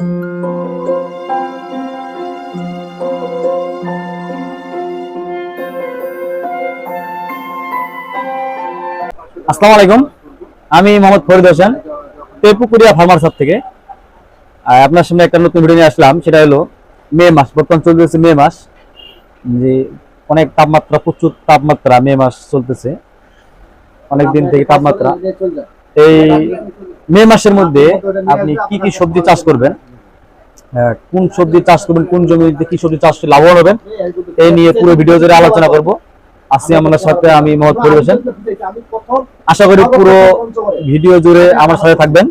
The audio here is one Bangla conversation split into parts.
আসসালামু আলাইকুম। আমি মোহাম্মদ ফরিদ হোসেন তেপুকুরিয়া ফার্মার শপ থেকে। আপনার সামনে একটা নতুন ভিডিও নিয়ে আসলাম, সেটা হলো মে মাস, বর্তমান চলতেছে মে মাস। যে অনেক তাপমাত্রা, প্রচুর তাপমাত্রা মে মাস চলতেছে। অনেক দিন থেকে তাপমাত্রা। এই মে মাসের মধ্যে আপনি কি কি সবজি চাষ করবেন? কোন সবজি চাষ করবেন কোন জমিতে কি সবজি চাষ লাভবান হবেন এই নিয়ে পুরো ভিডিও জুড়ে আলোচনা করব। আজকে আমার সাথে আমি ফরিদ হোসেন আশা করি পুরো ভিডিও জুড়ে আমার সাথে থাকবেন।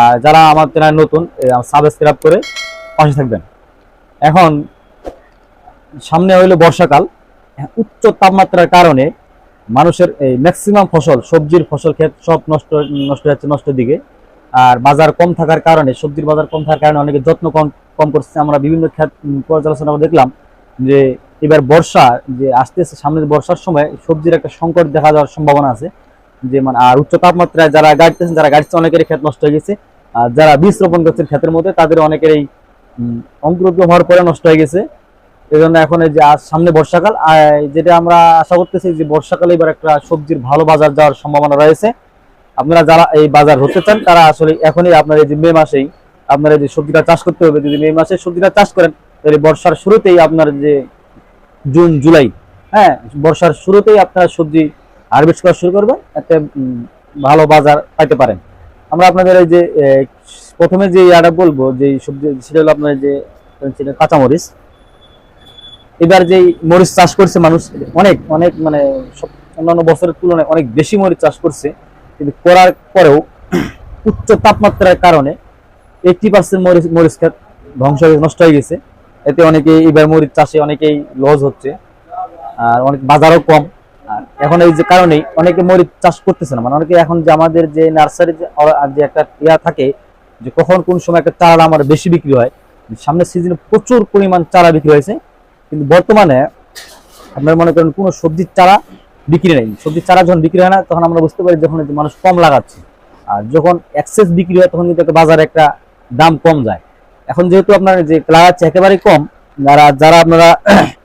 আর যারা আমার চ্যানেল নতুন সাবস্ক্রাইব করে পাশে থাকবেন। এখন সামনে হইল বর্ষাকাল। হ্যাঁ, উচ্চ তাপমাত্রার কারণে মানুষের এই ম্যাক্সিমাম ফসল সবজির ফসল ক্ষেত সব নষ্ট নষ্ট হচ্ছে নষ্টের দিকে। আর বাজার কম থাকার কারণে সবজির বাজার কম থাকার কারণে অনেকে যত্ন কম কম করছে। আমরা বিভিন্ন ক্ষেত পর্যালোচনা দেখলাম যে এবার বর্ষা যে আসতে আসতে সামনে বর্ষার সময় সবজির একটা সংকট দেখা যাওয়ার সম্ভাবনা আছে। যে মানে আর উচ্চ তাপমাত্রায় যারা গাড়তেছেন যারা গাড়ছে অনেকেরই ক্ষেত নষ্ট হয়ে গেছে। আর যারা বীজ রোপণ করছেন ক্ষেতের মধ্যে তাদের অনেকেরই উম, অঙ্কুরোদ্গম হওয়ার পরে নষ্ট হয়ে গেছে। এই জন্য এখন এই যে আজ সামনে বর্ষাকাল যেটা আমরা আশা করতেছি যে বর্ষাকালে এবার একটা সবজির ভালো বাজার যাওয়ার সম্ভাবনা রয়েছে। আপনারা যারা এই বাজার হতে চান, তারা আসলে এখনই আপনার এই যে মে মাসেই আপনারা যে সবজিটা চাষ করতে হবে। যদি মে মাসে সবজিটা চাষ করেন, তাহলে বর্ষার শুরুতেই আপনার যে জুন, জুলাই হ্যাঁ বর্ষার শুরুতেই আপনারা সবজি হারভেস্ট করা শুরু করবেন একটা ভালো বাজার পাইতে পারেন। আমরা আপনাদের এই যে প্রথমে যে ইয়াটা বলব যে সবজি, সেটা হলো আপনার যে কাঁচামরিচ। এবার যে মরিচ চাষ করছে মানুষ, অনেক অনেক মানে অন্যান্য বছরের তুলনায় অনেক বেশি মরিচ চাষ করছে। কিন্তু করার পরেও উচ্চ তাপমাত্রার কারণে এইটটি পার্সেন্ট মরিচ মরিচ ক্ষেত ধ্বংস হয়ে, নষ্ট হয়ে গেছে। এতে অনেকে এবার মরিচ চাষে অনেকেই লস হচ্ছে, আর অনেক বাজারও কম। আর এখন এই যে কারণেই অনেকে মরিচ চাষ করতেছে না। মানে অনেকে এখন যে আমাদের যে নার্সারি যে একটা ইয়া থাকে, যে কখন কোন সময় একটা চারা আমার বেশি বিক্রি হয় সামনের সিজনে প্রচুর পরিমাণ চারা বিক্রি হয়েছে। কিন্তু বর্তমানে আপনার মনে করেন কোনো সবজির চারা বিক্রি নেই। সবজি চারা যখন বিক্রি হয় না, তখন আমরা বুঝতে পারি যখন মানুষ কম লাগাচ্ছে। আর যখন এক্সেস বিক্রি হয়, তখন কিন্তু একটা বাজারে একটা দাম কম যায়। এখন যেহেতু আপনার যে লাগাচ্ছে একেবারে কম, যারা যারা আপনারা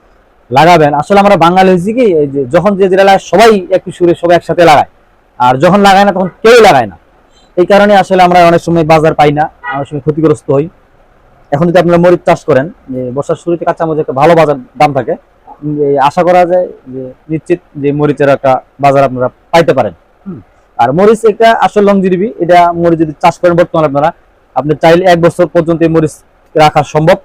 লাগাবেন, আসলে আমরা বাঙালি হয়েছি কি যখন যে যেটা লাগায়, সবাই একটু সুরে সবাই একসাথে লাগায়। আর যখন লাগায় না, তখন কেউ লাগায় না। এই কারণে আসলে আমরা অনেক সময় বাজার পাই না, অনেক সময় ক্ষতিগ্রস্ত হই। এখন যদি আপনারা মরিচ চাষ করেন যে বর্ষার শুরুতে কাঁচা মরিচ একটা ভালো বাজার দাম থাকে। আশা করা যায় যে নিশ্চিত যে মরিচের একটা বাজার আপনারা পাইতে পারেন। আর মরিচ এটা আসল লংজিরিবি এটা মরিচ যদি চাষ করেন বর্তমানে আপনারা আপনি চাইলে এক বছর পর্যন্ত এই মরিচ রাখা সম্ভব।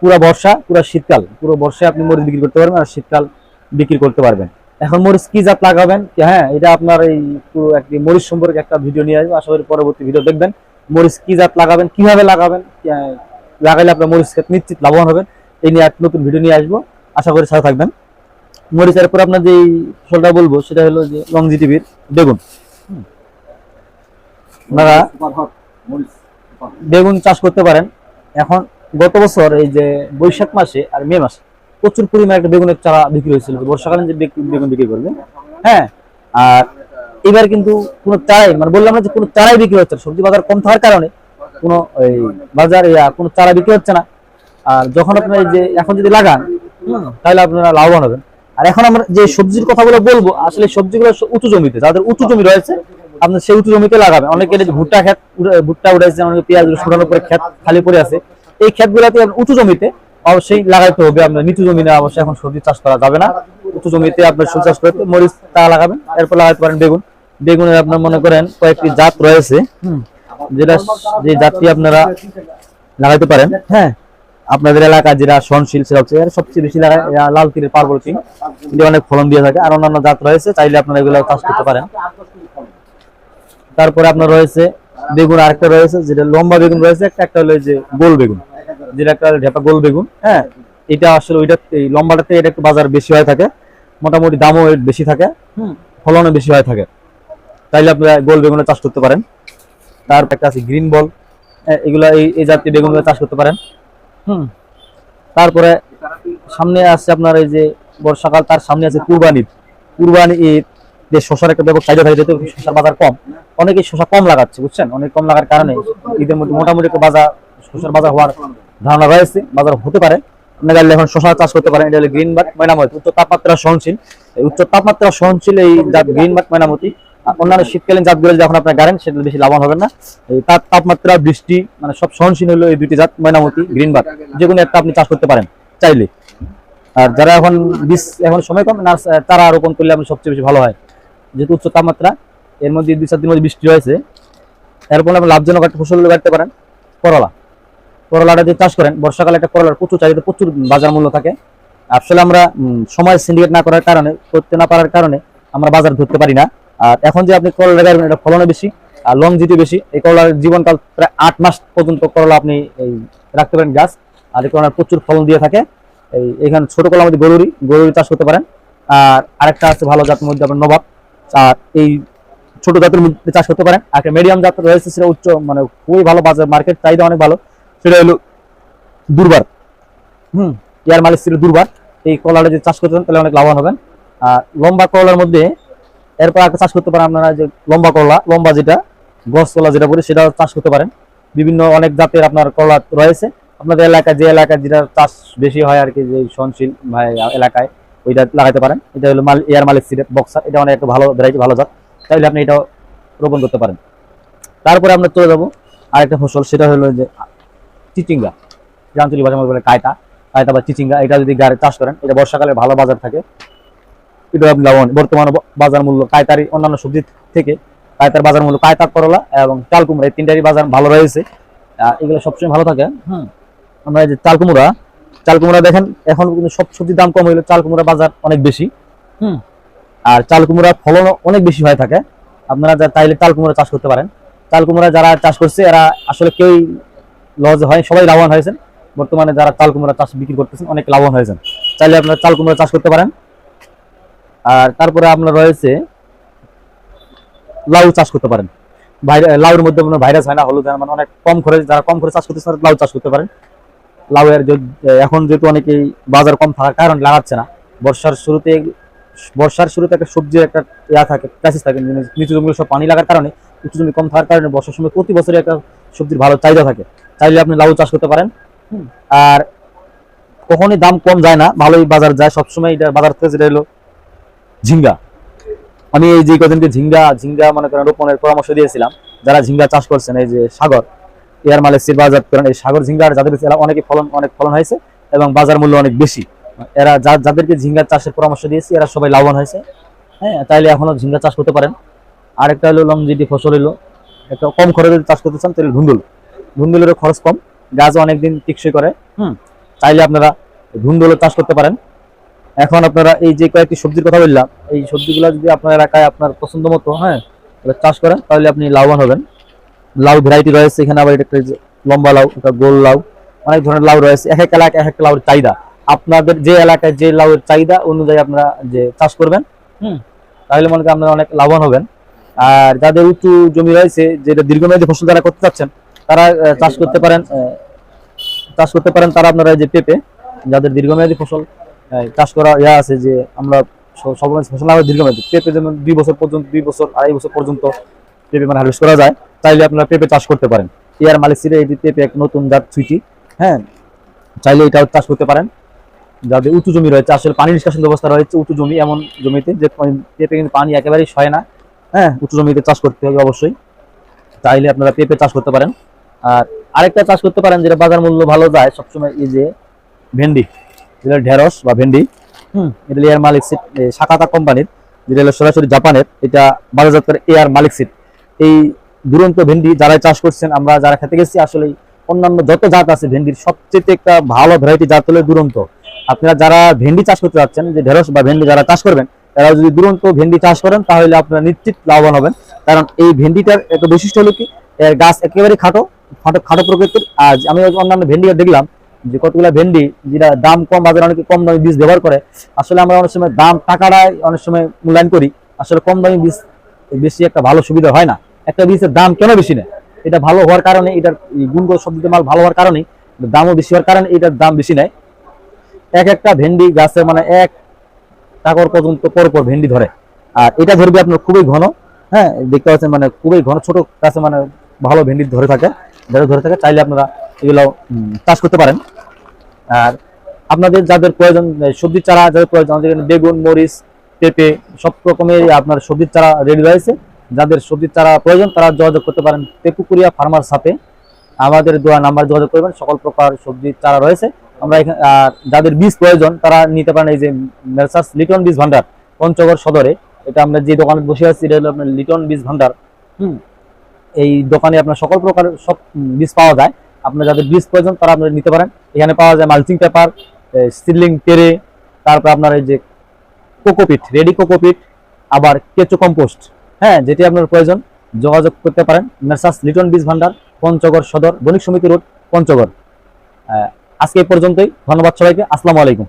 পুরো বর্ষা পুরো শীতকাল পুরো বর্ষায় আপনি মরিচ বিক্রি করতে পারবেন আর শীতকাল বিক্রি করতে পারবেন। এখন মরিচ কি জাত লাগাবেন? হ্যাঁ এটা আপনার এই পুরো একটি মরিচ সম্পর্কে একটা ভিডিও নিয়ে আসব। আশা করি পরবর্তী ভিডিও দেখবেন। মরিচ কি জাত লাগাবেন কীভাবে লাগাবেন? কি, লাগাইলে আপনার মরিচ নিশ্চিত লাভবান হবেন। এই নিয়ে এক নতুন ভিডিও নিয়ে আসব। আশা করি সাথে থাকবেন। মরিচের পর আপনার যে ফসলটা বলব, সেটা হলো যে লংজি টিভির বেগুন। আপনারা বেগুন চাষ করতে পারেন। এখন গত বছর এই যে বৈশাখ মাসে আর মে মাসে প্রচুর পরিমাণে একটা বেগুনের চারা বিক্রি হয়েছিল। বর্ষাকালীন যে বেগুন বিক্রি করবে। হ্যাঁ আর এবার কিন্তু কোনো চারাই মানে বললাম না যে কোনো চারাই বিক্রি হচ্ছে না। সবজি বাজার কম থাকার কারণে কোনো এই বাজার কোনো চারা বিক্রি হচ্ছে না। আর যখন আপনার এই যে এখন যদি লাগান তাহলে আপনারা লাভবান হবেন। আর এখন আমরা যে সবজির কথাগুলো বলব আসলে সবজিগুলো সব উঁচু জমিতে যাদের উঁচু জমি রয়েছে আপনার সেই উঁচু জমিতে লাগাবেন অনেকের ভুট্টা উড়ে- ভুট্টা উঠাইছে অনেকে পেঁয়াজ শুকানোর পরে ক্ষেত খালি পড়ে আছে। এই আপনার উঁচু জমিতে অবশ্যই লাগাইতে হবে। আপনার নিচু জমিনে অবশ্যই এখন সবজি চাষ করা যাবে না। উঁচু জমিতে আপনার সবজি চাষ করতে মরিচ তা লাগাবেন। এরপর লাগাতে পারেন বেগুন। বেগুনের আপনার মনে করেন কয়েকটি জাত রয়েছে যেটা যে জাতটি আপনারা লাগাইতে পারেন। হ্যাঁ। আপনাদের এলাকা যেটা সহনশীল সেটা হচ্ছে সবচেয়ে বেশি লাগায় লাল তীরের পার্বল কিং এটা অনেক ফলন দিয়ে থাকে। আর অন্যান্য জাত রয়েছে, চাইলে আপনারা এগুলো চাষ করতে পারেন। তারপরে আপনার রয়েছে বেগুন, আরেকটা রয়েছে যেটা লম্বা বেগুন রয়েছে, একটা একটা হলো যে গোল বেগুন। যেটা একটা ঢেপা গোল বেগুন হ্যাঁ? এটা আসলে ওইটা এই লম্বাটাতে এটা একটু বাজার বেশি হয়ে থাকে। মোটামুটি দামও বেশি থাকে ফলনও বেশি হয়ে থাকে। তাইলে আপনারা গোল বেগুনের চাষ করতে পারেন। তারপর একটা আছে গ্রিন বল এগুলো এই এই জাতীয় বেগুনগুলো চাষ করতে পারেন। তারপরে সামনে আছে আপনার এই যে বর্ষাকাল, তার সামনে আছে কুরবানি ঈদ। কুরবানি ঈদ, যে শশার একটা ব্যাপক চাহিদা থাকে, যেহেতু শশার বাজার কম, অনেকে শশা কম লাগাচ্ছে, বুঝছেন? অনেক কম লাগার কারণে ঈদের মধ্যে মোটামুটি একটা বাজার, শসার বাজার হওয়ার ধারণা রয়েছে, বাজার হতে পারে। আপনারা এখন শশা চাষ করতে পারেন, এটা হলো গ্রিন বাট ময়নামতি, উচ্চ তাপমাত্রা সহনশীল। উচ্চ তাপমাত্রা সহনশীল এই গ্রিন বাট ময়নামতি অন্যান্য শীতকালীন জাতগুলো যখন আপনার গাড়েন, সেটা বেশি লাভবান হবেন না। এই তাপ, তাপমাত্রা, বৃষ্টি মানে সব সহনশীল হলো এই দুটি জাত, ময়নামতি গ্রিন বাট যে কোনো একটা আপনি চাষ করতে পারেন, চাইলে। আর যারা এখন বীজ, এখন সময় কম না তারা রোপণ করলে আপনি সবচেয়ে বেশি ভালো হয়। যেহেতু উচ্চ তাপমাত্রা, এর মধ্যে দুই চার দিনের মধ্যে বৃষ্টি হয়েছে। এরপর আপনি লাভজনক একটা ফসল কাটতে পারেন, করলা। করলাটা যদি চাষ করেন, বর্ষাকালে একটা করলার প্রচুর চাহিদা, প্রচুর বাজার মূল্য থাকে। আসলে আমরা সময় সিন্ডিকেট না করার কারণে, করতে না পারার কারণে আমরা বাজার ধরতে পারি না। আর এখন যে আপনি করলা লাগাবেন, এটা ফলনও বেশি আর লং জিটি বেশি, এই করলার জীবনকাল প্রায় আট মাস পর্যন্ত করলা আপনি এই রাখতে পারেন গাছ। আর এই করলার প্রচুর ফলন দিয়ে থাকে। এই এখানে ছোট কলার মধ্যে গরুরি গরুরি চাষ করতে পারেন। আর আরেকটা আছে ভালো জাতের মধ্যে আপনার নবাব। আর এই ছোট জাতের মধ্যে চাষ করতে পারেন। আর মিডিয়াম জাত রয়েছে, সেটা উচ্চ মানে খুবই ভালো বাজার মার্কেট চাহিদা অনেক ভালো। সেটা হলো দুর্বার। হুম, ইয়ার মালিক ছিল দুর্বার। এই কলাটা যদি চাষ করতে পারেন তাহলে অনেক লাভবান হবেন। আর লম্বা করলার মধ্যে এরপর একটা চাষ করতে পারেন আপনারা যে লম্বা করলা, লম্বা যেটা গছ কলা যেটা বলি সেটা চাষ করতে পারেন। বিভিন্ন অনেক জাতের আপনার করলা রয়েছে। আপনাদের এলাকায় যে এলাকায় যেটা চাষ বেশি হয় আর কি, যে সহনশীল এলাকায়, ওইটা লাগাতে পারেন। এটা হলো মাল, এয়ার মালিক সিডেট বক্সার। এটা অনেক একটা ভালো ভ্যারাইটি ভালো জাত। তাইলে আপনি এটাও রোপণ করতে পারেন। তারপরে আমরা চলে যাব আরেকটা ফসল, সেটা হলো যে চিচিঙ্গা। যে আঞ্চলিক মধ্যে বলে কায়তা। কায়তা বা চিচিঙ্গা, এটা যদি গাড়ি চাষ করেন, এটা বর্ষাকালে ভালো বাজার থাকে। লাভবান বর্তমানে বাজার মূল্য কায়তারি, অন্যান্য সবজি থেকে কায়তার বাজার মূল্য কায়তা করলা এবং চাল কুমড়া এই তিনটারই বাজার ভালো রয়েছে। এগুলো সবসময় ভালো থাকে হুম আমরা যে চাল কুমড়া চাল কুমড়া দেখেন, এখন কিন্তু সব সবজির দাম কম হইলে চাল কুমড়া বাজার অনেক বেশি, হুম। আর চাল কুমড়া ফলন অনেক বেশি হয়ে থাকে। আপনারা যা চাইলে চাল কুমড়া চাষ করতে পারেন। চাল কুমড়া যারা চাষ করছে, এরা আসলে কেউই লস হয়, সবাই লাভবান হয়েছেন। বর্তমানে যারা চাল কুমড়া চাষ বিক্রি করতেছেন, অনেক লাভবান হয়েছেন। চাইলে আপনারা চাল কুমড়া চাষ করতে পারেন। আর তারপরে আপনার রয়েছে লাউ চাষ করতে পারেন। লাউর মধ্যে কোনো ভাইরাস হয় না, হলুদ মানে অনেক কম খরচ, যারা কম খরচ চাষ করতে তারা লাউ চাষ করতে পারেন। লাউয়ের যে- এখন যেহেতু অনেকেই বাজার কম থাকার কারণে লাগাচ্ছে না, বর্ষার শুরুতে বর্ষার শুরুতে একটা সবজির একটা ইয়া থাকে ক্রাইসিস থাকে নিচু- নিচু জমিগুলো সব পানি লাগার কারণে উঁচু জমি কম থাকার কারণে বর্ষার সময় প্রতি বছরই একটা সবজির ভালো চাহিদা থাকে। চাইলে আপনি লাউ চাষ করতে পারেন। আর কখনই দাম কম যায় না, ভালোই বাজার যায়। সবসময় এটা বাজার থেকে যেটা হলো ঝিঙ্গা। আমি এই যে কদিনকে ঝিঙ্গা ঝিঙ্গা মনে করেন রোপণের পরামর্শ দিয়েছিলাম, যারা ঝিঙ্গা চাষ করছেন, এই যে সাগর এয়ার মালয়েশিয়ার বাজার করেন, এই সাগর ঝিঙ্গার যাদের এরা অনেকে ফলন, অনেক ফলন হয়েছে এবং বাজার মূল্য অনেক বেশি। এরা যাদেরকে ঝিঙ্গা চাষের পরামর্শ দিয়েছি, এরা সবাই লাভবান হয়েছে। হ্যাঁ তাইলে এখনও ঝিঙ্গা চাষ করতে পারেন। আরেকটা হলো লংজিটি ফসল হলো, একটা কম খরচে চাষ করতে চান, তাহলে ধুন্দুল। ধুন্দুলেরও খরচ কম, গাছ অনেকদিন টিকসই করে, হুম চাইলে আপনারা ধুন্দুলও চাষ করতে পারেন। এখন আপনারা এই যে কয়েকটি সবজির কথা বললাম, এই সবজিগুলো যদি আপনার এলাকায় আপনার পছন্দ মতো হ্যাঁ চাষ করেন, তাহলে আপনি লাভবান হবেন। লাউ ভ্যারাইটি রয়েছে, এখানে আবার একটা লম্বা লাউ একটা গোল লাউ, অনেক ধরনের লাউ রয়েছে, এক এক এলাকায় এক একটা লাউর চাহিদা। আপনাদের যে এলাকায় যে লাউয়ের চাহিদা অনুযায়ী আপনারা যে চাষ করবেন, হুম, তাহলে মনে করেন আপনারা অনেক লাভবান হবেন। আর যাদের উঁচু জমি রয়েছে, যেটা দীর্ঘমেয়াদী ফসল যারা করতে চাচ্ছেন, তারা চাষ করতে পারেন চাষ করতে পারেন তারা আপনারা যে পেঁপে, যাদের দীর্ঘমেয়াদী ফসল চাষ করা ইয়া আছে যে আমরা স- সব রকমের ফসল আমরা দীর্ঘমেয়াদী। পেঁপে যেমন দুই বছর পর্যন্ত, দুই বছর, আড়াই বছর পর্যন্ত পেঁপে মানে হারভেস্ট করা যায়, চাইলে আপনারা পেঁপে চাষ করতে পারেন। এয়ার মালিসিরে এই যে পেঁপে এক নতুন জাত ছুটি হ্যাঁ চাইলে এটাও চাষ করতে পারেন। যাদের উঁচু জমি রয়েছে, আসলে পানি নিষ্কাশন ব্যবস্থা রয়েছে উঁচু জমি, এমন জমিতে যে পেঁপে কিন্তু পানি একেবারেই সয় না। হ্যাঁ উঁচু জমিতে চাষ করতে হবে অবশ্যই। চাইলে আপনারা পেঁপে চাষ করতে পারেন। আর আরেকটা চাষ করতে পারেন যেটা বাজার মূল্য ভালো যায় সবসময়, এই যে ভেন্ডি। যেটা ঢেঁড়স বা ভেন্ডি। হুম। এটা এয়ার মালিক সিট শাকাতা কোম্পানির। যেটা হলো সরাসরি জাপানের এটা বাজারজাত করে এয়ার মালিক সিট এই দুরন্ত ভেন্ডি যারা চাষ করছেন আমরা যারা খেতে গেছি আসলে অন্যান্য যত জাত আছে ভেন্ডির সবচেয়ে একটা ভালো ভ্যারাইটি জাত হলো দুরন্ত। আপনারা যারা ভেন্ডি চাষ করতে যাচ্ছেন যে ঢেঁড়স বা ভেন্ডি যারা চাষ করবেন তারা যদি দুরন্ত ভেন্ডি চাষ করেন তাহলে আপনারা নিশ্চিত লাভবান হবেন। কারণ এই ভেন্ডিটার একটা বৈশিষ্ট্য হলো কি এর গাছ একেবারে খাটো খাটো খাটো প্রকৃতির। আর আমি অন্যান্য ভেন্ডি দেখলাম যে কতগুলো ভেন্ডি, যেটা দাম কম বাজারে অনেকে কম দামি বীজ ব্যবহার করে, আসলে আমরা অনেক সময় দাম টাকাটাই অনেক সময় মূল্যায়ন করি। আসলে কম দামি বীজ, বেশি একটা ভালো সুবিধা হয় না। একটা বীজের দাম কেন বেশি নেয়? এটা ভালো হওয়ার কারণে, এটার গুণগত শব্দের মাল ভালো হওয়ার কারণে দামও বেশি হওয়ার কারণে এটার দাম বেশি নেয়। এক একটা ভেন্ডি গাছে মানে এক টাকার পর্যন্ত পর পর ভেন্ডি ধরে। আর এটা ধরবে আপনার খুবই ঘন হ্যাঁ দেখতে পাচ্ছেন মানে খুবই ঘন, ছোট গাছে মানে ভালো ভেন্ডি ধরে থাকে। ধরে ধরে থাকে, চাইলে আপনারা এগুলো চাষ করতে পারেন। আর আপনাদের যাদের প্রয়োজন এ, সবজির চারা যাদের প্রয়োজন বেগুন মরিচ পেঁপে সব রকমের আপনার সবজির চারা রেডি রয়েছে। যাদের সবজির চারা প্রয়োজন তারা যোগাযোগ করতে পারেন পেপুকুরিয়া ফার্মার সাথে আমাদের দেওয়া নাম্বার যোগাযোগ করবেন সকল প্রকার সবজির চারা রয়েছে। আমরা এখানে আর যাদের বীজ প্রয়োজন তারা নিতে পারেন এই যে মেসার্স লিটন বীজ ভান্ডার পঞ্চগড় সদরে। এটা আমরা যে দোকানে বসে আছি এটা হলো আপনার লিটন বীজ ভান্ডার। হুম এই দোকানে আপনার সকল প্রকার সব বীজ পাওয়া যায়। আপনার যাদের বীজ প্রয়োজন, তারা আপনারা নিতে পারেন। এখানে পাওয়া যায় মালচিং পেপার সিলিং টেরে তারপর আপনার এই যে কোকোপিট, রেডি কোকোপিট, আবার কেঁচো কম্পোস্ট। হ্যাঁ যেটি আপনার প্রয়োজন, যোগাযোগ করতে পারেন। মেসাস লিটন বীজ ভান্ডার, পঞ্চগড় সদর, বণিক সমিতি রোড, পঞ্চগড়। আজকে এই পর্যন্তই। ধন্যবাদ সবাইকে। আসসালামু আলাইকুম।